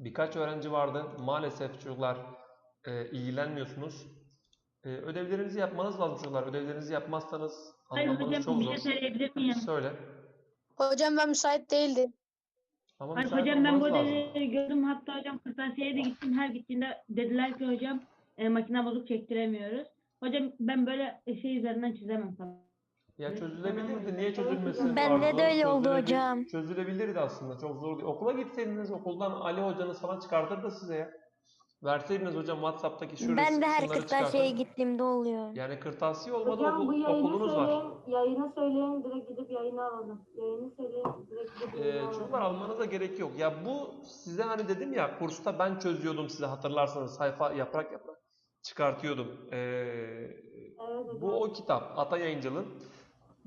Birkaç öğrenci vardı. Maalesef çocuklar e, ilgilenmiyorsunuz. E, ödevlerinizi yapmanız lazım çocuklar. Ödevlerinizi yapmazsanız Hayır anlamanız hocam çok bir zor. şey söyleyebilir miyim? Söyle. Hocam ben müsait değildim. Ama Hayır müsait hocam ben bu olmanız lazım. ödevleri gördüm. Hatta hocam kırtasiyeye de gittim. Her gittiğinde dediler ki hocam e, makine bozuk çektiremiyoruz. Hocam ben böyle şey üzerinden çizemem falan. Ya çözülebilirdi. Niye çözülmesin? Bende de öyle oldu hocam. Çözülebilirdi aslında. Çok zor değil. Okula gitseydiniz okuldan Ali hocanız falan çıkartırdı size ya. Verseydiniz hocam WhatsApp'taki şu Ben de her kırtasiyeye gittiğimde oluyor. Yani kırtasiye olmadı Hocam okul- bu yayını okulunuz var. söyleyin, yayını söyleyin direkt gidip yayını alalım. Yayını söyleyin direkt gidip yayını Ee, alalım. çocuklar almanıza gerek yok. Ya bu size hani dedim ya kursta ben çözüyordum size hatırlarsanız sayfa yaprak yaprak çıkartıyordum. Ee, Evet bu o kitap Ata Yayıncılığın.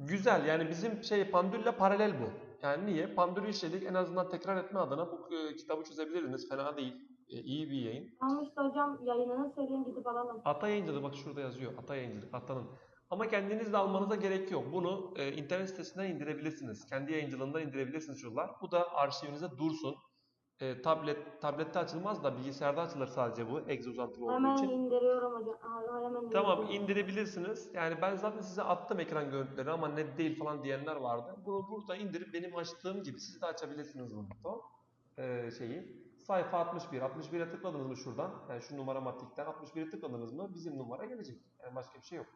Güzel yani bizim şey Pandül'le paralel bu. Yani niye? Pandül'ü işledik en azından tekrar etme adına bu e, kitabı çözebilirdiniz. Fena değil. E, iyi bir yayın. Tamam işte hocam yayınını söyleyin gidip alalım. Ata Yayıncılığı bak şurada yazıyor. Ata Yayıncılık Ata'nın. Ama kendiniz de almanıza gerek yok. Bunu e, internet sitesinden indirebilirsiniz. Kendi yayıncılığından indirebilirsiniz çocuklar. Bu da arşivinizde dursun. E, tablet tablette açılmaz da bilgisayarda açılır sadece bu. Exe uzantılı olduğu Hemen için. indiriyorum hocam. Hemen Tamam indirebilirsiniz. Yani ben zaten size attım ekran görüntüleri ama net değil falan diyenler vardı. Bunu burada indirip benim açtığım gibi siz de açabilirsiniz bunu. Tamam. Ee, şeyi. Sayfa 61. 61'e tıkladınız mı şuradan? Yani şu numara matikten 61'e tıkladınız mı bizim numara gelecek. Yani başka bir şey yok.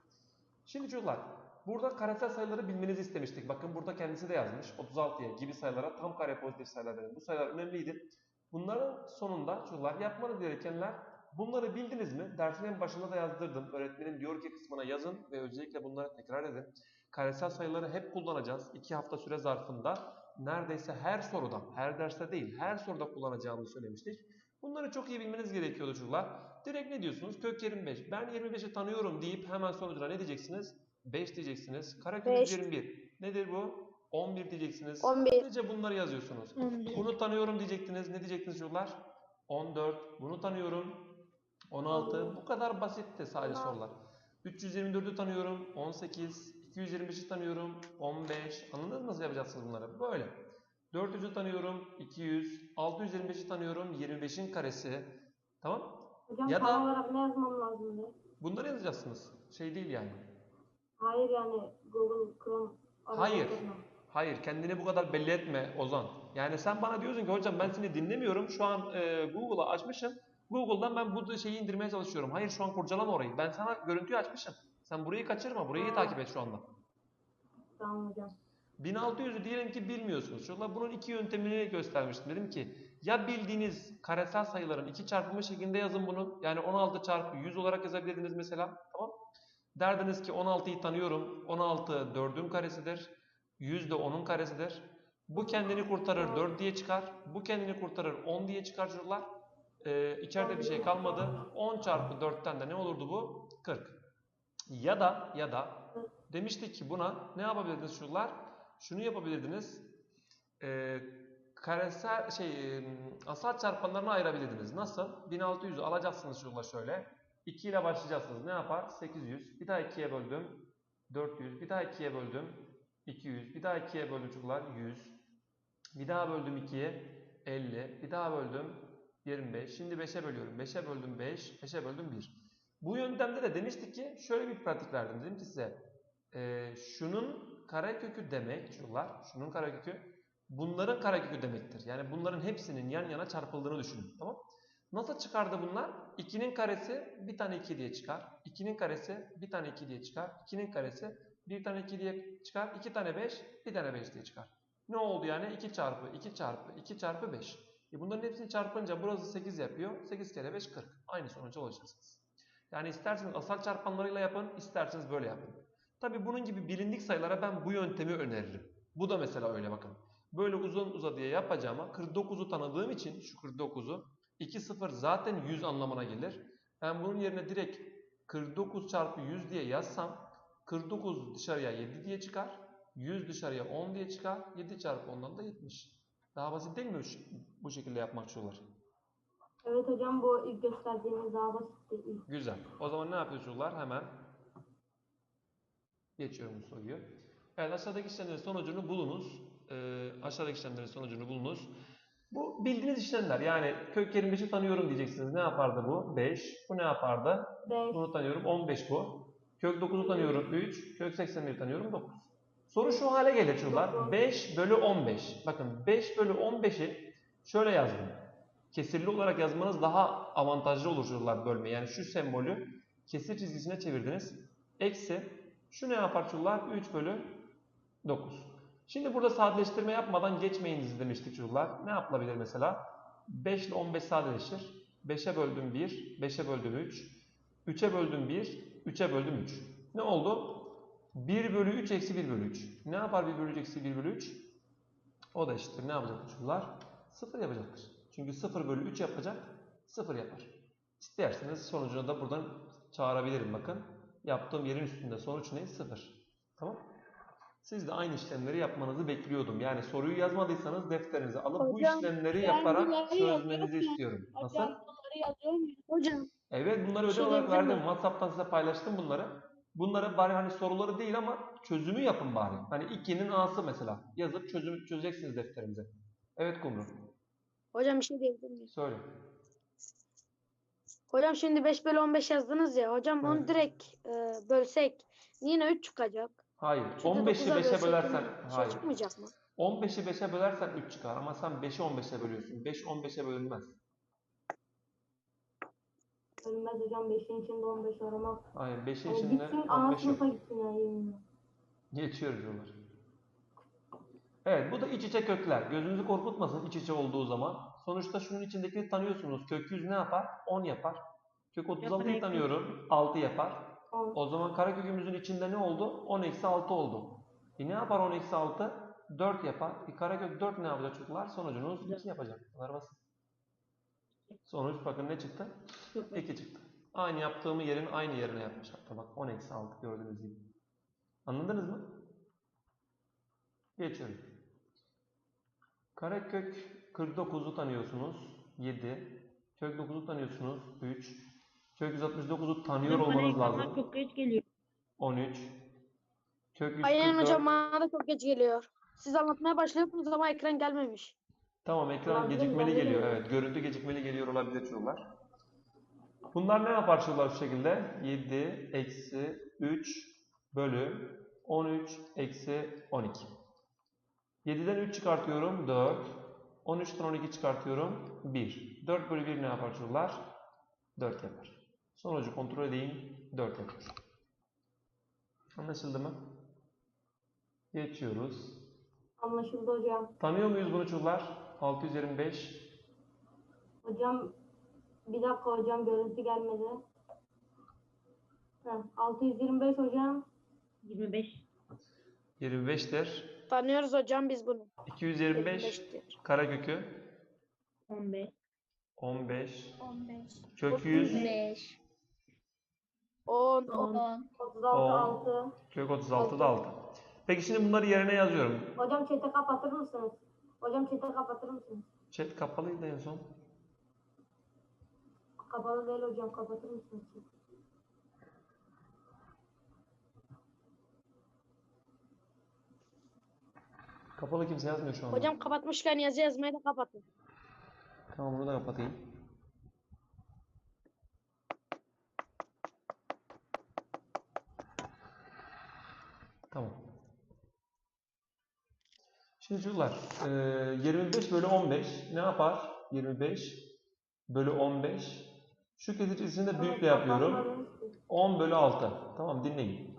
Şimdi çocuklar burada karesel sayıları bilmenizi istemiştik. Bakın burada kendisi de yazmış. 36'ya gibi sayılara tam kare pozitif sayılar denir. Bu sayılar önemliydi. Bunların sonunda çocuklar yapmanız gerekenler Bunları bildiniz mi? Dersin en başında da yazdırdım. Öğretmenin diyor ki kısmına yazın ve özellikle bunları tekrar edin. Karesel sayıları hep kullanacağız. 2 hafta süre zarfında neredeyse her soruda, her derste değil, her soruda kullanacağımızı söylemiştik. Bunları çok iyi bilmeniz gerekiyordu çocuklar. Direkt ne diyorsunuz? Kök 25. Ben 25'i tanıyorum deyip hemen sonucuna ne diyeceksiniz? 5 diyeceksiniz. Karekök Beş. 21. Nedir bu? 11 diyeceksiniz. 11. Sadece bunları yazıyorsunuz. 11. Bunu tanıyorum diyecektiniz. Ne diyecektiniz çocuklar? 14. Bunu tanıyorum. 16. Bu kadar basitti sadece sorular. 324'ü tanıyorum. 18. 225'i tanıyorum. 15. Anladınız mı nasıl yapacaksınız bunları? Böyle. 400'ü tanıyorum. 200. 625'i tanıyorum. 25'in karesi. Tamam. Hocam ya tam da- olarak ne yazmam lazım diye. Bunları yazacaksınız. Şey değil yani. Hayır yani Google Chrome Hayır. Hayır, kendini bu kadar belli etme Ozan. Yani sen bana diyorsun ki hocam ben seni dinlemiyorum. Şu an e, Google'a açmışım. Google'dan ben bu şeyi indirmeye çalışıyorum. Hayır şu an kurcalama orayı. Ben sana görüntüyü açmışım. Sen burayı kaçırma. Burayı Ha. takip et şu anda. Tamam hocam. 1600'ü diyelim ki bilmiyorsunuz. Çocuklar bunun iki yöntemini göstermiştim. Dedim ki ya bildiğiniz karesel sayıların iki çarpımı şeklinde yazın bunu. Yani 16 çarpı 100 olarak yazabilirdiniz mesela. Tamam. Derdiniz ki 16'yı tanıyorum. 16 4'ün karesidir. 100 de 10'un karesidir. Bu kendini kurtarır 4 diye çıkar. Bu kendini kurtarır 10 diye çıkar çocuklar. Ee, içeride bir şey kalmadı. 10 çarpı 4'ten de ne olurdu bu? 40. Ya da ya da demiştik ki buna ne yapabilirdiniz çocuklar? Şunu yapabilirdiniz. Ee, karesel şey asal çarpanlarına ayırabilirdiniz. Nasıl? 1600'ü alacaksınız çocuklar şöyle. 2 ile başlayacaksınız. Ne yapar? 800. Bir daha 2'ye böldüm. 400. Bir daha 2'ye böldüm. 200. Bir daha 2'ye böldüm çocuklar. 100. Bir daha böldüm 2'ye. 50. Bir daha böldüm. 25. Şimdi 5'e bölüyorum. 5'e böldüm 5. 5'e böldüm 1. Bu yöntemde de demiştik ki şöyle bir pratik verdim. Dedim ki size e, şunun karekökü demek çocuklar. Şunun karekökü bunların karekökü demektir. Yani bunların hepsinin yan yana çarpıldığını düşünün. Tamam Nasıl çıkardı bunlar? 2'nin karesi bir tane 2 diye çıkar. 2'nin karesi bir tane 2 diye çıkar. 2'nin karesi bir tane 2 diye çıkar. 2 tane 5 bir tane 5 diye çıkar. Ne oldu yani? 2 çarpı 2 çarpı 2 çarpı 5. E bunların hepsini çarpınca burası 8 yapıyor. 8 kere 5 40. Aynı sonuca ulaşırsınız. Yani isterseniz asal çarpanlarıyla yapın, isterseniz böyle yapın. Tabi bunun gibi bilindik sayılara ben bu yöntemi öneririm. Bu da mesela öyle bakın. Böyle uzun uzadıya yapacağıma 49'u tanıdığım için şu 49'u 2 0 zaten 100 anlamına gelir. Ben bunun yerine direkt 49 çarpı 100 diye yazsam 49 dışarıya 7 diye çıkar. 100 dışarıya 10 diye çıkar. 7 çarpı 10'dan da 70. Daha basit değil mi bu şekilde yapmak çocuklar? Evet hocam bu ilk gösterdiğiniz daha basitti. İlk. Güzel. O zaman ne yapıyoruz çocuklar? Hemen geçiyorum bu soruyu. Evet aşağıdaki işlemlerin sonucunu bulunuz. Ee, aşağıdaki işlemlerin sonucunu bulunuz. Bu bildiğiniz işlemler. Yani kök 25'i tanıyorum diyeceksiniz. Ne yapardı bu? 5. Bu ne yapardı? 5. Bunu tanıyorum. 15 bu. Kök 9'u tanıyorum. 3. Kök 81'i tanıyorum. 9. Soru şu hale gelir çocuklar. 5 bölü 15. Bakın 5 bölü 15'i şöyle yazdım. Kesirli olarak yazmanız daha avantajlı olur çocuklar bölme. Yani şu sembolü kesir çizgisine çevirdiniz. Eksi şu ne yapar çocuklar? 3 bölü 9. Şimdi burada sadeleştirme yapmadan geçmeyiniz demiştik çocuklar. Ne yapılabilir mesela? 5 ile 15 sadeleşir. 5'e böldüm 1, 5'e böldüm 3, 3'e böldüm 1, 3'e böldüm 3. Ne oldu? 1 bölü 3 eksi 1 bölü 3. Ne yapar 1 bölü 3 eksi 1 bölü 3? O da eşittir. Ne yapacak çocuklar? 0 yapacaktır. Çünkü 0 bölü 3 yapacak, 0 yapar. İsterseniz sonucunu da buradan çağırabilirim bakın. Yaptığım yerin üstünde sonuç ne? 0. Tamam siz de aynı işlemleri yapmanızı bekliyordum. Yani soruyu yazmadıysanız defterinize alıp bu Hocam, işlemleri ben yaparak çözmenizi istiyorum. Nasıl? bunları yazıyor muyum? Hocam. Evet bunları ödev şey olarak verdim. miyim? WhatsApp'tan size paylaştım bunları. Bunları bari hani soruları değil ama çözümü yapın bari. Hani 2'nin A'sı mesela. Yazıp çözümü çözeceksiniz defterimize. Evet Kumru. Hocam bir şey diyebilir miyim? Söyle. Hocam şimdi 5 bölü 15 yazdınız ya. Hocam Evet. onu direkt e, bölsek yine 3 çıkacak. Hayır. Çünkü 15'i 9'a 5'e bölsek bölersen Şey hayır. çıkmayacak mı? 15'i 5'e bölersen 3 çıkar ama sen 5'i 15'e bölüyorsun. 5 15'e bölünmez. Ölmez hocam 5'in içinde 15 aramaz. Hayır 5'in Yani içinde gitsin ana 15 yok. sınıfa gitsin yani. Geçiyoruz diyorlar. Evet bu da iç içe kökler. Gözünüzü korkutmasın iç içe olduğu zaman. Sonuçta şunun içindekini tanıyorsunuz. Kök 100 ne yapar? 10 yapar. Kök 36'yı ekle. tanıyorum. 6 yapar. 10. O zaman karekökümüzün içinde ne oldu? 10 eksi 6 oldu. E ne yapar 10 eksi 6? 4 yapar. E karekök 4 ne yapacak çocuklar? Sonucunuz 2 yapacak. Bunlar basit. Sonuç bakın ne çıktı? Çok basit. 2 çıktı. Aynı yaptığımı yerin aynı yerine yapmış hatta bak 10 eksi 6 gördüğünüz gibi. Anladınız mı? Geçiyorum. Karekök 49'u tanıyorsunuz. 7. Kök 9'u tanıyorsunuz. 3. Kök 169'u tanıyor bana olmanız lazım. Çok geç geliyor. 13. Kök 144. Aynen hocam bana da çok geç geliyor. Siz anlatmaya başlıyorsunuz ama ekran gelmemiş. Tamam ekran Olabilir, gecikmeli olabilir. geliyor. Evet görüntü gecikmeli geliyor olabilir çocuklar. Bunlar ne yapar çocuklar şu şekilde? 7 eksi 3 bölü 13 eksi 12. 7'den 3 çıkartıyorum 4. 13'ten 12 çıkartıyorum 1. 4 bölü 1 ne yapar çocuklar? 4 yapar. Sonucu kontrol edeyim 4 yapar. Anlaşıldı mı? Geçiyoruz. Anlaşıldı hocam. Tanıyor muyuz bunu çocuklar? 625. Hocam bir dakika hocam görüntü gelmedi. Heh, 625 hocam. 25. 25'tir. Tanıyoruz hocam biz bunu. 225 25'tir. karekökü 15. 15 15, kök 100 5, 10, 10. 10, 36 On. 6. kök 36 da 6. Peki şimdi bunları yerine yazıyorum. Hocam chat'i kapatır mısınız? Hocam chat'i kapatır mısınız? Chat kapalıydı en son. Kapalı değil hocam kapatır mısınız? Kapalı kimse yazmıyor şu anda. Hocam kapatmışken yazı yazmayı da kapatın. Tamam bunu da kapatayım. Tamam. Şimdi çocuklar, eee, 25 bölü 15 ne yapar? 25 bölü 15. Şu kesir çizgisini de büyükle yapıyorum. 10 bölü 6. Tamam dinleyin.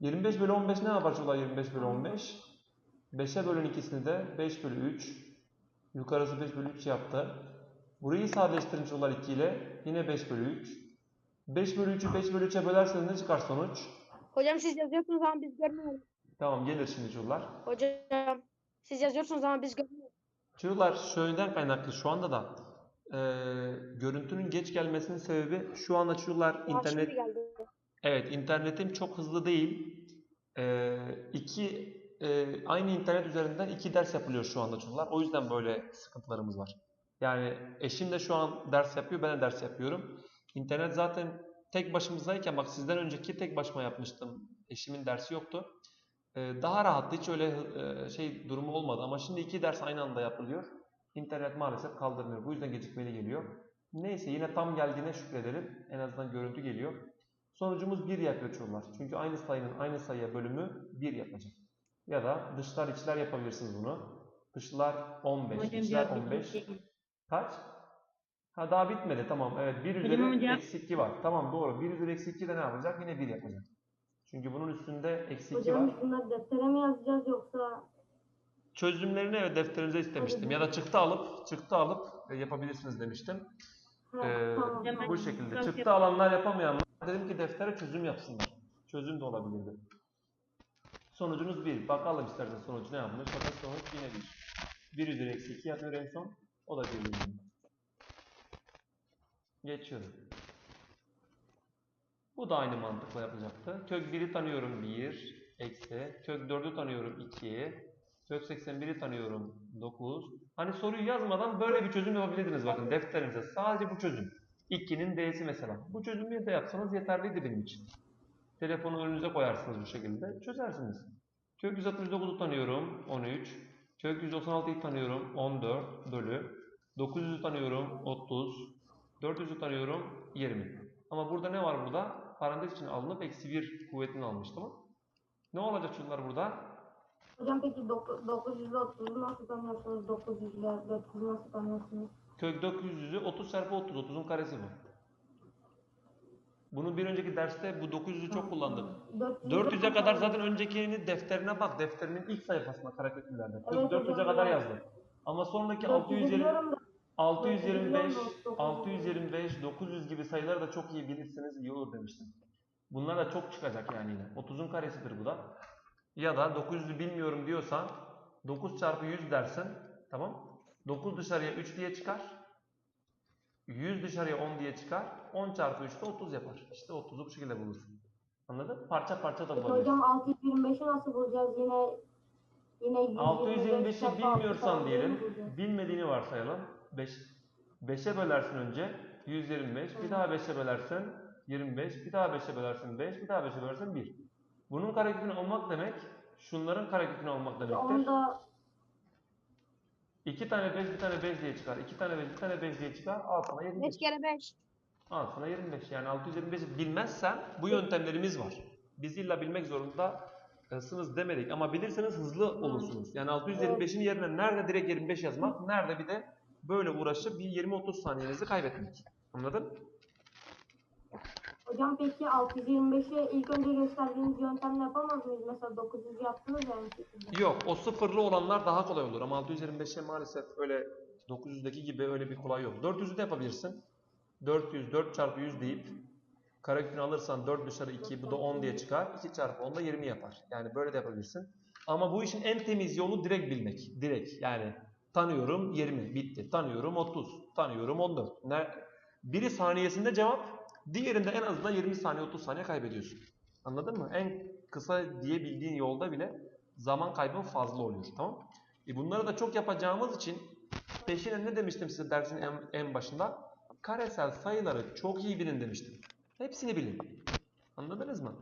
25 bölü 15 ne yapar çocuklar 25 bölü 15? 5'e bölün ikisini de 5 bölü 3. Yukarısı 5 bölü 3 yaptı. Burayı sadeleştirin çocuklar 2 ile. Yine 5 bölü 3. 5 bölü 3'ü 5 bölü 3'e bölerseniz ne çıkar sonuç? Hocam siz yazıyorsunuz ama biz görmüyoruz. Tamam gelir şimdi çocuklar. Hocam siz yazıyorsunuz ama biz görmüyoruz. Çocuklar şöyleden kaynaklı şu anda da eee, görüntünün geç gelmesinin sebebi şu anda şimdi internet. Evet, internetim çok hızlı değil. Ee, iki, e, aynı internet üzerinden iki ders yapılıyor şu anda çocuklar. O yüzden böyle sıkıntılarımız var. Yani eşim de şu an ders yapıyor, ben de ders yapıyorum. İnternet zaten tek başımızdayken, bak sizden önceki tek başıma yapmıştım. Eşimin dersi yoktu. Ee, daha rahattı, hiç öyle e, şey durumu olmadı. Ama şimdi iki ders aynı anda yapılıyor. İnternet maalesef kaldırmıyor. Bu yüzden gecikmeli geliyor. Neyse yine tam geldiğine şükredelim. En azından görüntü geliyor. Sonucumuz 1 yapıyor çocuklar. Çünkü aynı sayının aynı sayıya bölümü 1 yapacak. Ya da dışlar içler yapabilirsiniz bunu. Dışlar 15, Hocam içler cevap 15. bitmiş. Kaç? Ha daha bitmedi tamam. Evet 1 Hocam ama üzeri eksi 2 var. Tamam doğru. 1 üzeri eksi 2 de ne yapacak? Yine 1 yapacak. Çünkü bunun üstünde eksi 2 Hocam var. biz bunları deftere mi yazacağız yoksa Çözümlerini evet defterinize istemiştim. Ya da çıktı alıp çıktı alıp e, yapabilirsiniz demiştim. ha, Ee, tamam. Hocam bu şekilde. Çok Çıktı alanlar yapamayanlar dedim ki deftere çözüm yapsınlar. Çözüm de olabilirdi. Sonucunuz 1. Bakalım isterseniz sonucu ne yapmış. Bakın sonuç yine 1. 1 üzeri eksi 2 yapıyor en son. O da 1 Geçiyorum. Bu da aynı mantıkla yapacaktı. Kök 1'i tanıyorum 1. Eksi. Kök 4'ü tanıyorum 2. Kök 81'i tanıyorum 9. Hani soruyu yazmadan böyle bir çözüm yapabilirdiniz bakın defterinize. Sadece bu çözüm. 2'nin d'si mesela. Bu çözümü de yapsanız yeterliydi benim için. Telefonu önünüze koyarsınız bu şekilde. Çözersiniz. Kök 169'u tanıyorum 13. Kök 196'yı tanıyorum 14 bölü. 900'ü tanıyorum 30. 400'ü tanıyorum 20. Ama burada ne var burada? Parantez için alınıp eksi 1 kuvvetini almış tamam Ne olacak çocuklar burada? Hocam peki 930'u nasıl tanıyorsunuz? 900 ile 400'ü nasıl tanıyorsunuz? Kök 900'ü 30 çarpı 30. 30'un karesi bu. Bunu bir önceki derste bu 900'ü çok kullandık. 400'e kadar zaten öncekini defterine bak. Defterinin ilk sayfasına kareköküllerde. Kök Evet, 400'e hocam, kadar evet. yazdı. Ama sonraki 400'ü 620, biliyorum da 625, biliyorum da 625, 900 gibi sayıları da çok iyi bilirseniz iyi olur demiştim. Bunlar da çok çıkacak yani yine. 30'un karesidir bu da. Ya da 900'ü bilmiyorum diyorsan 9 çarpı 100 dersin. Tamam. 9 dışarıya 3 diye çıkar. 100 dışarıya 10 diye çıkar. 10 çarpı 3 de 30 yapar. İşte 30'u bu şekilde bulursun. Anladın? Parça parça da bulabilirsin. hocam 625'i nasıl bulacağız? Yine yine 125 625'i çarpı altı bilmiyorsan diyelim, bilmediğini varsayalım. 5 5'e bölersin önce 125, bir daha 5'e bölersin 25, bir daha 5'e bölersin 5, bir daha 5'e bölersin 1. Bunun karekökünü almak demek, şunların karekökünü almak demektir. Onda 2 tane 5, bir tane 5 diye çıkar. 2 tane 5, bir tane 5 diye çıkar. Al sana 25. 5 kere 5. Al sana 25. Yani 625'i bilmezsen bu yöntemlerimiz var. Biz illa bilmek zorundasınız demedik ama bilirseniz hızlı olursunuz. Yani 625'in yerine nerede direkt 25 yazmak, nerede bir de böyle uğraşıp bir 20-30 saniyenizi kaybetmek. Anladın? hocam peki 625'i ilk önce gösterdiğiniz yöntemle yapamaz mıyız? Mesela 900 yaptınız ya aynı şekilde. Yok, o sıfırlı olanlar daha kolay olur ama 625'e maalesef öyle 900'deki gibi öyle bir kolay yok. 400'ü de yapabilirsin. 400, 4 çarpı 100 deyip karekökünü alırsan 4 dışarı 2, bu da 10 diye çıkar. 2 çarpı 10 da 20 yapar. Yani böyle de yapabilirsin. Ama bu işin en temiz yolu direkt bilmek. Direkt yani tanıyorum 20 bitti. Tanıyorum 30, tanıyorum 14. Ne? Biri saniyesinde cevap, diğerinde en azından 20 saniye 30 saniye kaybediyorsun. Anladın mı? En kısa diyebildiğin yolda bile zaman kaybın fazla oluyor. Tamam? E bunları da çok yapacağımız için peşine ne demiştim size dersin en, en başında? Karesel sayıları çok iyi bilin demiştim. Hepsini bilin. Anladınız mı?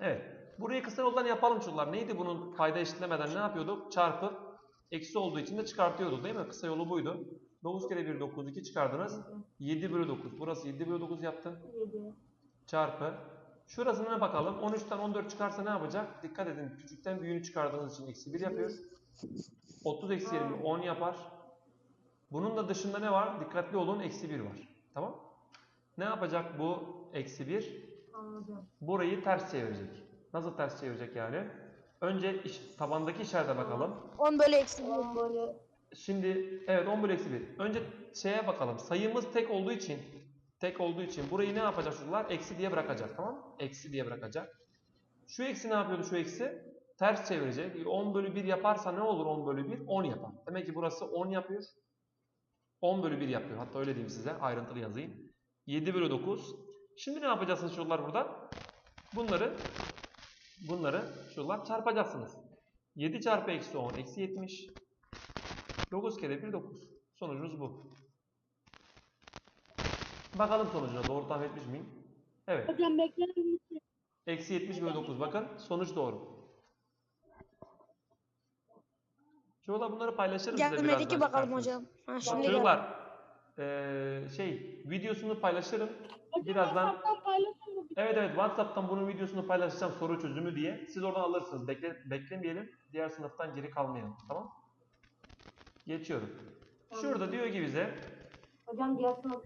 Evet. Burayı kısa yoldan yapalım çocuklar. Neydi bunun fayda eşitlemeden ne yapıyorduk? Çarpıp eksi olduğu için de çıkartıyorduk değil mi? Kısa yolu buydu. 9 kere 1 9 2 çıkardınız. 7 bölü 9. Burası 7 bölü 9 yaptı. 7. Çarpı. Şurasına bakalım. 13'ten 14 çıkarsa ne yapacak? Dikkat edin. Küçükten büyüğünü çıkardığınız için eksi 1 yapıyor. 30 eksi 20 10 yapar. Bunun da dışında ne var? Dikkatli olun. Eksi 1 var. Tamam. Ne yapacak bu eksi 1? Anladım. Burayı ters çevirecek. Nasıl ters çevirecek yani? Önce iş, tabandaki işarete bakalım. 10 bölü eksi 1. Tamam böyle Şimdi evet 10 bölü eksi 1. Önce şeye bakalım. Sayımız tek olduğu için tek olduğu için burayı ne yapacak çocuklar? Eksi diye bırakacak tamam mı? Eksi diye bırakacak. Şu eksi ne yapıyordu şu eksi? Ters çevirecek. E, 10 bölü 1 yaparsa ne olur 10 bölü 1? 10 yapar. Demek ki burası 10 yapıyor. 10 bölü 1 yapıyor. Hatta öyle diyeyim size. Ayrıntılı yazayım. 7 bölü 9. Şimdi ne yapacaksınız çocuklar burada? Bunları bunları çocuklar çarpacaksınız. 7 çarpı eksi 10 eksi 70. 9 kere 1 9. Sonucumuz bu. Bakalım sonucuna doğru tahmin etmiş miyim? Evet. Hocam bekler misin? Eksi 70 bölü 9. Bakın sonuç doğru. Çocuklar bunları paylaşırım size Gelmedi birazdan ki bakalım hocam. Ha, şimdi çocuklar eee, şey videosunu paylaşırım. Birazdan Evet evet WhatsApp'tan bunun videosunu paylaşacağım soru çözümü diye. Siz oradan alırsınız. Bekle, beklemeyelim. Diğer sınıftan geri kalmayalım. Tamam? Geçiyorum. Şurada diyor ki bize Hocam diğer sınıf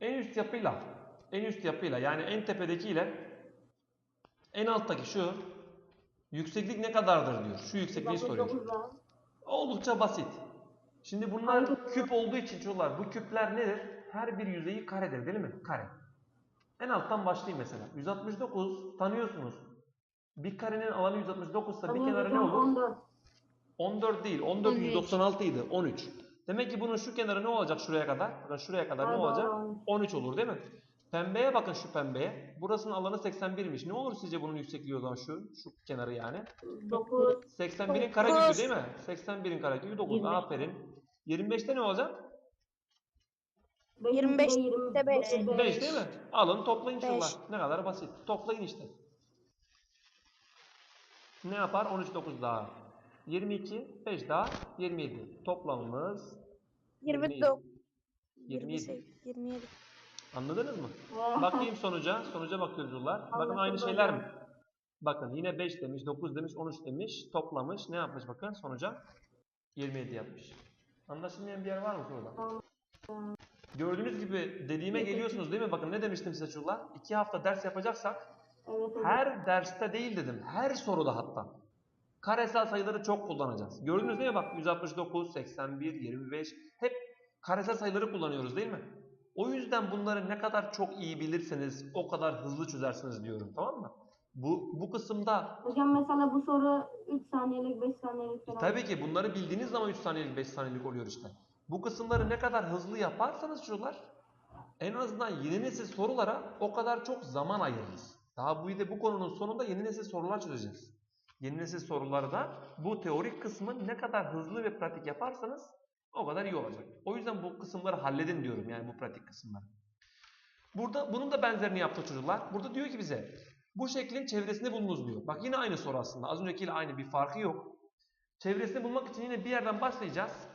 en üst yapıyla en üst yapıyla yani en tepedekiyle en alttaki şu yükseklik ne kadardır diyor. Şu yüksekliği soruyor. 69'da. Oldukça basit. Şimdi bunlar küp olduğu için çocuklar bu küpler nedir? Her bir yüzeyi karedir değil mi? Kare. En alttan başlayayım mesela. 169 tanıyorsunuz. Bir karenin alanı 169 ise bir kenarı ne olur? 14. 14 değil. 14 13. 196 idi. 13. Demek ki bunun şu kenarı ne olacak şuraya kadar? Bakın şuraya kadar ne Hayır, olacak? doğru. 13 olur değil mi? Pembeye bakın şu pembeye. Burasının alanı 81'miş. Ne olur sizce bunun yüksekliği o zaman şu? Şu kenarı yani. 9. 81'in karekökü değil mi? 81'in karekökü 9. 25. Aferin. 25'te ne olacak? 25 de 25. beş. 5 değil mi? Alın toplayın Beş. şunlar. Ne kadar basit. Toplayın işte. Ne yapar? 13 9 daha. 22 5 daha 27. Toplamımız 29. 27. 28, 27. Anladınız mı? Bakayım sonuca. Sonuca bakıyoruz yollar. Bakın aynı şeyler mi? Bakın yine 5 demiş, 9 demiş, 13 demiş. Toplamış. Ne yapmış bakın sonuca? 27 yapmış. Anlaşılmayan bir yer var mı şurada? Gördüğünüz gibi dediğime geliyorsunuz değil mi? Bakın ne demiştim size çocuklar? 2 hafta ders yapacaksak her derste değil dedim. Her soruda hatta. Karesel sayıları çok kullanacağız. Gördünüz değil mi? Bak 169, 81, 25 hep karesel sayıları kullanıyoruz değil mi? O yüzden bunları ne kadar çok iyi bilirseniz o kadar hızlı çözersiniz diyorum tamam mı? Bu, bu kısımda Hocam mesela bu soru 3 saniyelik 5 saniyelik e, falan. tabii ki bunları bildiğiniz zaman 3 saniyelik 5 saniyelik oluyor işte. Bu kısımları ne kadar hızlı yaparsanız çocuklar en azından yeni nesil sorulara o kadar çok zaman ayırırız. Daha bu de bu konunun sonunda yeni nesil sorular çözeceğiz. Yeni nesil sorularda bu teorik kısmı ne kadar hızlı ve pratik yaparsanız o kadar iyi olacak. O yüzden bu kısımları halledin diyorum yani bu pratik kısımları. Burada bunun da benzerini yaptı çocuklar. Burada diyor ki bize bu şeklin çevresini bulunuz diyor. Bak yine aynı soru aslında. Az öncekiyle aynı bir farkı yok. Çevresini bulmak için yine bir yerden başlayacağız.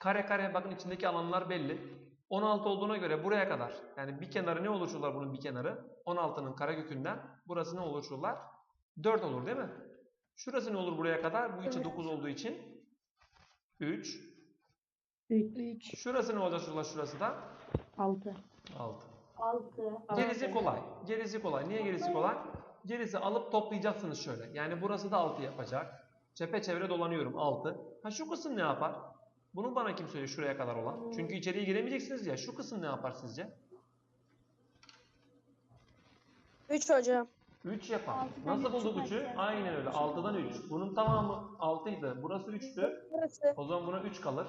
Kare kare bakın içindeki alanlar belli. 16 olduğuna göre buraya kadar yani bir kenarı ne olur çocuklar bunun bir kenarı? 16'nın karekökünden burası ne olur çocuklar? 4 olur değil mi? Şurası ne olur buraya kadar? Bu içi Evet. 9 olduğu için 3. 3, 3. Şurası ne olacak çocuklar şurası da? 6. 6. 6. Gerisi kolay. Gerisi kolay. Niye gerisi kolay? Gerisi alıp toplayacaksınız şöyle. Yani burası da 6 yapacak. Çepeçevre dolanıyorum 6. Ha şu kısım ne yapar? Bunu bana kim söylüyor şuraya kadar olan? Çünkü içeriye giremeyeceksiniz ya. Şu kısım ne yapar sizce? 3 hocam. 3 yapar. Altıdan Nasıl bulduk 3'ü? çıkaracağız. Aynen öyle. 6'dan 3. Bunun tamamı 6 idi. Burası 3'tü. Burası. O zaman buna 3 kalır.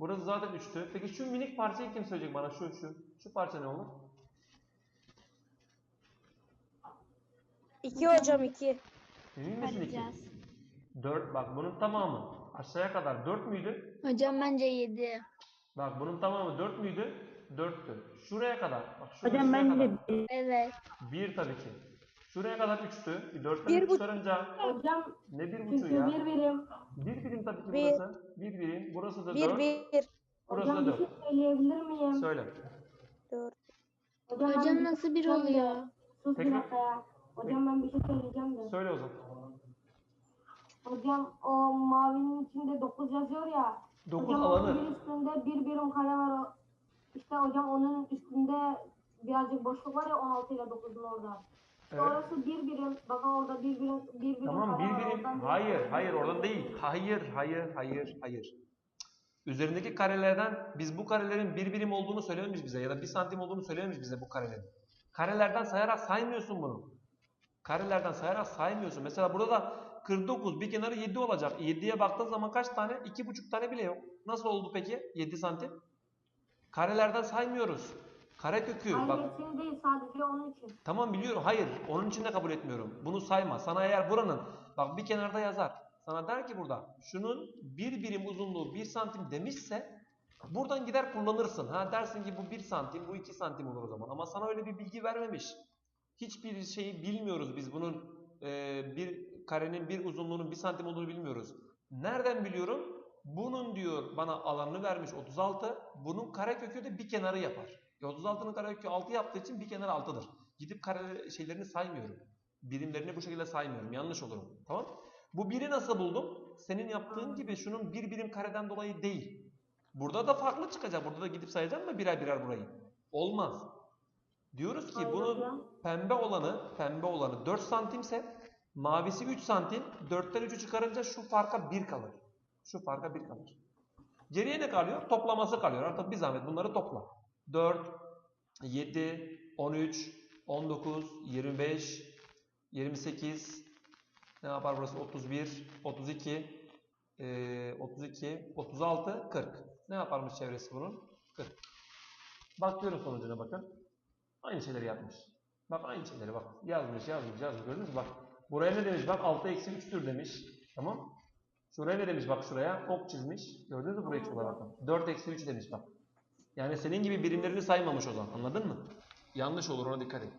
Burası zaten 3'tü. Peki şu minik parçayı kim söyleyecek bana? Şu şu. Şu parça ne olur? 2 hocam 2. Emin misin 2? 4 bak bunun tamamı aşağıya kadar 4 müydü? Hocam bence 7. Bak bunun tamamı 4 müydü? 4'tü. Şuraya kadar. Bak şuraya, Hocam şuraya bence kadar. Evet. 1 tabii ki. Şuraya kadar 3'tü. 4'ten Bir 3 bu- çıkarınca Hocam ne 1 çünkü buçuğu ya? bir birim. 1 birim tabii ki Bir. burası. 1 birim. Burası da 1 4. 1 Burası da Hocam bir 4. şey söyleyebilir miyim? Söyle. 4. Hocam, ben Hocam bir nasıl şey bir oluyor? Sus bir dakika ya. Hocam ben bir şey söyleyeceğim de. Söyle o zaman. Hocam o mavinin içinde 9 yazıyor ya. 9 hocam alanı. bir üstünde bir birim kare var. o. İşte hocam onun üstünde birazcık boşluk var ya 16 ile 9'un orada. Evet. Orası bir birim. Bakın orada bir birim bir birim Tamam bir var, birim. bir Hayır, birim hayır oradan var. değil. Hayır, hayır, hayır, hayır. Üzerindeki karelerden biz bu karelerin bir birim olduğunu söylememiş bize ya da bir santim olduğunu söylememiş bize bu karelerin. Karelerden sayarak saymıyorsun bunu. Karelerden sayarak saymıyorsun. Mesela burada da 49 bir kenarı 7 olacak. 7'ye baktığın zaman kaç tane? 2,5 tane bile yok. Nasıl oldu peki 7 santim? Karelerden saymıyoruz. Karekökü bak Hayır için değil sadece onun için. Tamam biliyorum. Hayır. Onun için de kabul etmiyorum. Bunu sayma. Sana eğer buranın bak bir kenarda yazar. Sana der ki burada şunun bir birim uzunluğu bir santim demişse buradan gider kullanırsın. Ha dersin ki bu bir santim bu iki santim olur o zaman. Ama sana öyle bir bilgi vermemiş. Hiçbir şeyi bilmiyoruz biz bunun e, bir karenin bir uzunluğunun bir santim olduğunu bilmiyoruz. Nereden biliyorum? Bunun diyor bana alanını vermiş 36. Bunun karekökü de bir kenarı yapar. E 36'nın karekökü 6 yaptığı için bir kenar 6'dır. Gidip kare şeylerini saymıyorum. Birimlerini bu şekilde saymıyorum. Yanlış olurum. Tamam? Bu biri nasıl buldum? Senin yaptığın gibi şunun bir birim kareden dolayı değil. Burada da farklı çıkacak. Burada da gidip sayacağım mı birer birer burayı? Olmaz. Diyoruz ki bunun pembe olanı, pembe olanı 4 santimse mavisi 3 santim. 4'ten 3'ü çıkarınca şu farka 1 kalır. Şu farka 1 kalır. Geriye ne kalıyor? Toplaması kalıyor. Artık bir zahmet bunları topla. 4, 7, 13, 19, 25, 28, ne yapar burası? 31, 32, eee, 32, 36, 40. Ne yaparmış çevresi bunun? 40. Bakıyorum sonucuna bakın. Aynı şeyleri yapmış. Bak aynı şeyleri bak. Yazmış, yazmış, yazmış. Gördünüz mü? Bak. Buraya ne demiş? Bak 6 eksi 3'tür demiş. Tamam. Şuraya ne demiş? Bak şuraya ok çizmiş. Gördünüz mü burayı şurada bakın. 4 eksi 3 demiş bak. Yani senin gibi birimlerini saymamış o zaman. Anladın mı? Yanlış olur ona dikkat et.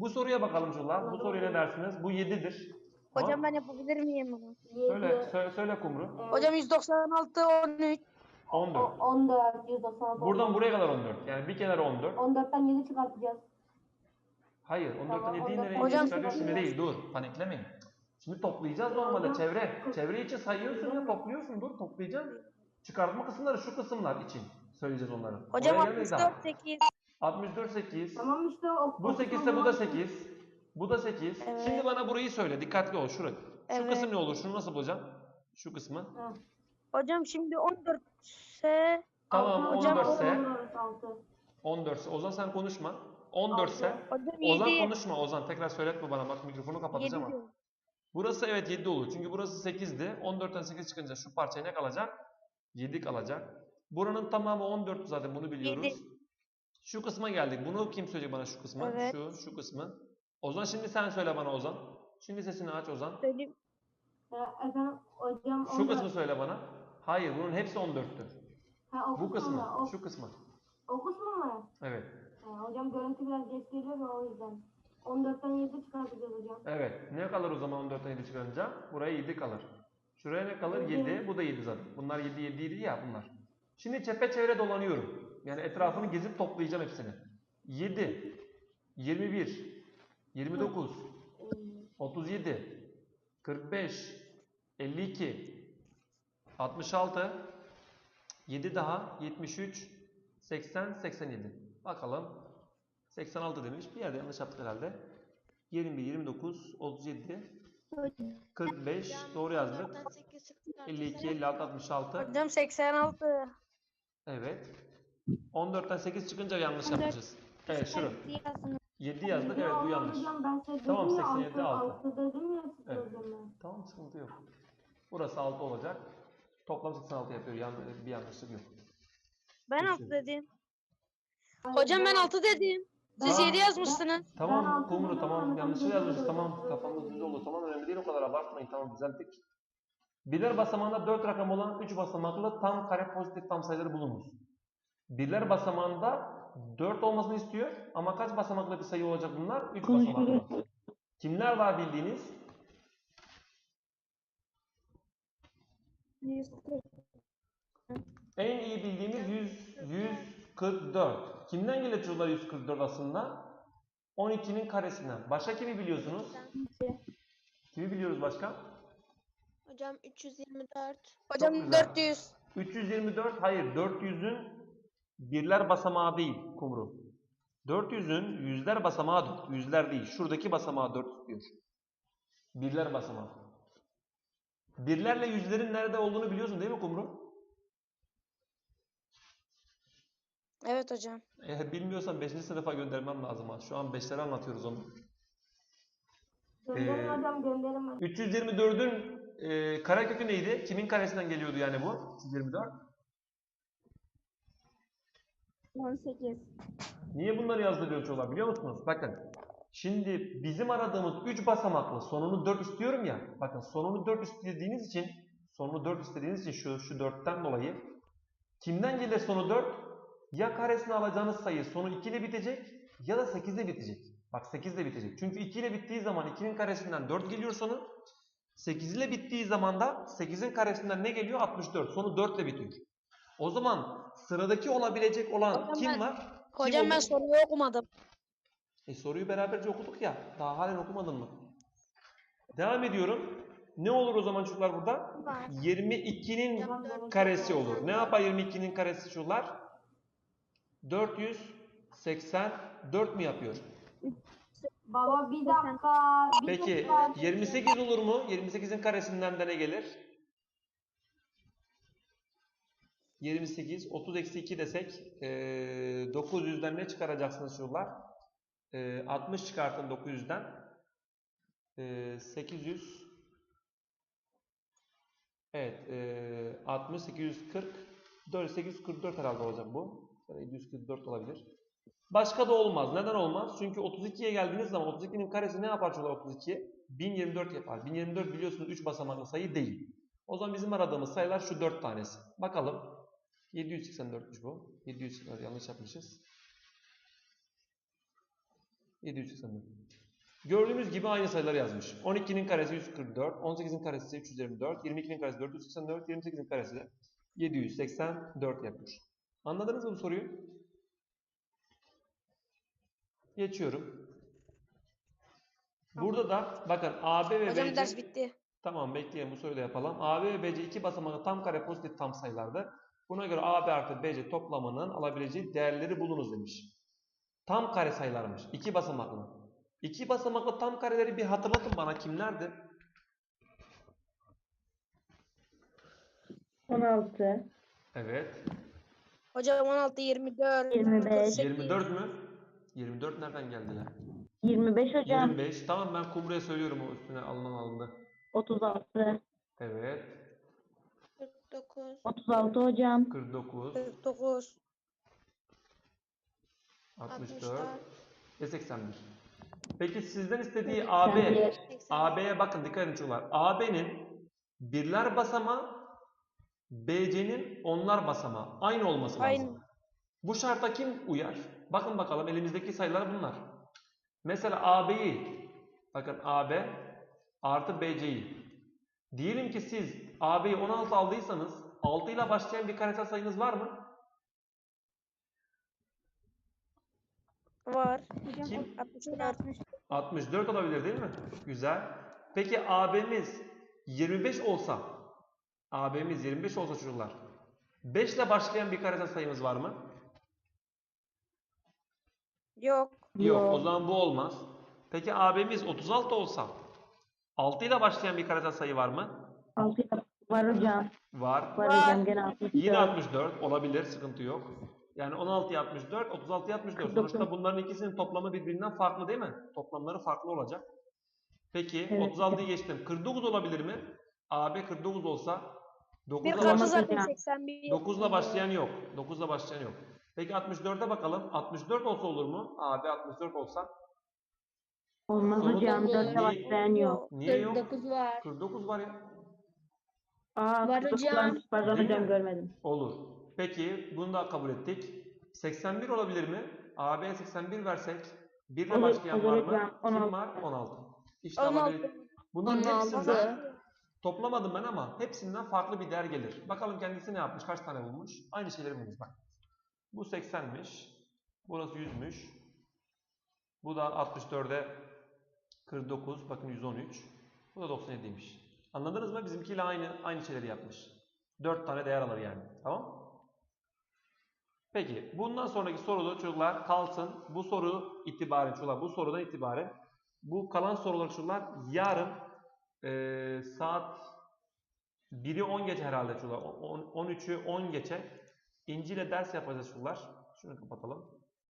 Bu soruya bakalım çocuklar. Bu soruya ne dersiniz? Bu 7'dir. Tamam. Hocam ben yapabilir miyim bunu? Söyle, söyle, söyle Kumru. Hocam 196 13. 14. O- 14, 196. Buradan buraya kadar 14. Yani bir kenara 14. 14'ten 7 çıkartacağız. Hayır, 14'ten Tamam, 7'yi 14'ten nereye çıkarıyor? Şimdi değil, dur. Paniklemeyin. Şimdi toplayacağız normalde çevre. Çevre için sayıyorsun ya topluyorsun. Dur toplayacağız. Çıkartma kısımları şu kısımlar için söyleyeceğiz onları. Hocam Oraya gelmeyiz daha. 64 8. 64 8. Tamam işte o. Bu 8 ise bu da 8. Bu da 8. Evet. Şimdi bana burayı söyle. Dikkatli ol şurayı. Şu Evet. kısım ne olur? Şunu nasıl bulacağım? Şu kısmı. Hocam şimdi 14 ise Tamam Hocam, 14 ise 6. 14 ise Ozan sen konuşma. 14 ise Ozan 7 konuşma Ozan. Tekrar söyletme bana. Bak mikrofonu 7 kapatacağım. ha. Burası evet 7 olur. Çünkü burası 8'di. 14'ten 8 çıkınca şu parçaya ne kalacak? 7 kalacak. Buranın tamamı 14 zaten bunu biliyoruz. Yedi. Şu kısma geldik. Bunu kim söyleyecek bana şu kısmı? Evet. Şu, şu kısmı. Ozan şimdi sen söyle bana Ozan. Şimdi sesini aç Ozan. söyleyeyim. Efendim hocam. Şu 14. kısmı söyle bana. Hayır bunun hepsi 14'tür. Ha, Bu kısmı mı? O, Şu kısmı. o kısmı mı? Evet. Ha, hocam görüntü biraz geç geliyor da o yüzden. 14'ten 7 çıkartacağız hocam. Evet. Ne kalır o zaman 14'ten 7 çıkarınca? Buraya 7 kalır. Şuraya ne kalır? Yedi. 7. Bu da 7 zaten. Bunlar 7 7 7 ya bunlar. Şimdi çepeçevre dolanıyorum. Yani etrafını gezip toplayacağım hepsini. 7 21 29 Ee, 37 45 52 66 7 daha 73 80 87 bakalım 86 demiş bir yerde yanlış yaptık herhalde 21 29 37 45 doğru yazdık 52 56 66 Hocam 86. evet 14'ten 8 çıkınca yanlış yapmışız evet şunu 7 yazdık evet bu yanlış Tamam, dedim ya 87 altı, altı. altı dedim ya size Evet. hocam ben. Tamam sıkıntı yok. Burası 6 olacak. Toplam 86 yapıyor. Yan, bir yanlışlık yok. Ben Düşün. 6 dedim. Hocam ben 6 dedim. Siz Tamam. 7 yazmışsınız. Tamam Kumru tamam dokuz yazmışız tamam kafamız düz oldu tamam önemli değil o kadar abartmayın tamam düzelttik. Birler basamağında 4 rakam olan 3 basamaklı tam kare pozitif tam sayıları bulunuz. Birler basamağında 4 olmasını istiyor ama kaç basamaklı bir sayı olacak bunlar? 3 basamaklı. Kimler var bildiğiniz? En iyi bildiğimiz 100, 144. Kimden geliyor çocuklar 144 aslında? 12'nin karesinden. Başka kimi biliyorsunuz? Kimi biliyoruz başka? Hocam 324. Hocam güzel. 400. 324 hayır 400'ün birler basamağı değil kumru. 400'ün yüzler basamağı 4. Yüzler değil. Şuradaki basamağı 4 diyor. Birler basamağı. Birlerle yüzlerin nerede olduğunu biliyorsun değil mi kumru? Evet hocam. Eğer bilmiyorsan 5. sınıfa göndermem lazım ha. Şu an 5'leri anlatıyoruz onu. Gönderin Ee, hocam gönderin. 324'ün e, karekökü neydi? Kimin karesinden geliyordu yani bu? 324. 18. Niye bunları yazdırıyor çocuklar biliyor musunuz? Bakın. Şimdi bizim aradığımız 3 basamaklı sonunu 4 istiyorum ya. Bakın sonunu 4 istediğiniz için sonunu 4 istediğiniz için şu şu 4'ten dolayı kimden gelir sonu 4? Ya karesini alacağınız sayı sonu 2 ile bitecek ya da 8 ile bitecek. Bak 8 ile bitecek. Çünkü 2 ile bittiği zaman 2'nin karesinden 4 geliyor sonu. 8 ile bittiği zaman da 8'in karesinden ne geliyor? 64. Sonu 4 ile bitiyor. O zaman sıradaki olabilecek olan Hocam kim ben- var? Kim Hocam ben olur? soruyu okumadım. E soruyu beraberce okuduk ya. Daha halen okumadın mı? Devam ediyorum. Ne olur o zaman çocuklar burada? Var. 22'nin Hocam doğru karesi olur. Ne yapar 22'nin karesi çocuklar? 484 mi yapıyor? Baba bir dakika. Bir Peki dakika. 28 olur mu? 28'in karesinden de ne gelir? 28, 30 eksi 2 desek eee 900'den ne çıkaracaksınız çocuklar? Eee 60 çıkartın 900'den. Eee 800 Evet, eee 60, 840 4, 844 herhalde olacak bu. Ya da 744 olabilir. Başka da olmaz. Neden olmaz? Çünkü 32'ye geldiğiniz zaman 32'nin karesi ne yapar çocuklar 32'ye? 1024 yapar. 1024 biliyorsunuz 3 basamaklı sayı değil. O zaman bizim aradığımız sayılar şu 4 tanesi. Bakalım. 784'müş bu. 784 yanlış yapmışız. 784. Gördüğünüz gibi aynı sayıları yazmış. 12'nin karesi 144, 18'in karesi ise 324, 22'nin karesi 484, 28'in karesi de 784 yapıyor. Anladınız mı bu soruyu? Geçiyorum. Burada da bakın AB ve Hocam BC ders bitti. Tamam bekleyelim bu soruyu da yapalım. AB ve BC iki basamaklı tam kare pozitif tam sayılardı. Buna göre AB artı BC toplamının alabileceği değerleri bulunuz demiş. Tam kare sayılarmış. iki basamaklı. İki basamaklı tam kareleri bir hatırlatın bana kimlerdi? 16, Evet. Hocam 16, 24, 25. 48. 24 mü? 24 nereden geldi ya? 25 hocam, 25. Tamam ben kumruya söylüyorum o üstüne alınan alındı. 36, Evet. 49. 36 hocam, 49, 49. 64 64. ve 81. Peki sizden istediği AB 81, 80. AB'ye bakın dikkat edin çocuklar. AB'nin birler basamağı BC'nin onlar basamağı aynı olması lazım. Aynı. Bu şarta kim uyar? Bakın bakalım elimizdeki sayılar bunlar. Mesela AB'yi bakın AB artı BC'yi diyelim ki siz AB'yi 16 aldıysanız 6 ile başlayan bir karesel sayınız var mı? Var. Kim? 64. 64 olabilir değil mi? Güzel. Peki AB'miz 25 olsa AB'miz 25 olsa çocuklar 5 ile başlayan bir karesel sayımız var mı? Yok. Yok. O zaman bu olmaz. Peki AB'miz 36 olsa 6 ile başlayan bir karesel sayı var mı? 6 var hocam, Var. var hocam gene 64. Yine 64 olabilir. Sıkıntı yok. Yani 16 64, 36 64. 49. Sonuçta bunların ikisinin toplamı birbirinden farklı değil mi? Toplamları farklı olacak. Peki Evet. 36'yı geçtim. 49 olabilir mi? AB 49 olsa 9 Bir ile, katı Olamaz baş... zaten hocam. 81. 9 ile başlayan yok. 9 ile başlayan yok. Peki 64'e bakalım. 64 olsa olur mu? AB 64 olsa. Olmaz Sonu hocam, dokuz. 4'e başlayan yok. Niye yok? 49 var. 49 var ya. Aa, Var 49 hocam. Pardon Değil hocam mi? görmedim. Olur. Peki bunu da kabul ettik. 81 olabilir mi? AB'ye 81 versek 1 ile Olur, başlayan olur var mı? hocam. Kim 16. var? 16. İşte 16. alabil- Bunların 16. hepsinden toplamadım ben ama hepsinden farklı bir değer gelir. Bakalım kendisi ne yapmış? Kaç tane bulmuş? Aynı şeyleri bulmuş bak. Bu 80'miş. Burası 100'müş. Bu da 64'e 49. Bakın 113. Bu da 97'ymiş. Anladınız mı? Bizimkiyle aynı aynı şeyleri yapmış. 4 tane değer alır yani. Tamam? Peki. Bundan sonraki soruda çocuklar kalsın. Bu soru itibaren çocuklar bu sorudan itibaren bu kalan sorular çocuklar yarın eee, saat 1'i 10 geçe herhalde çocuklar. On- 13'ü 10 geçe İncil'e ders yapacağız çocuklar. Şunu kapatalım.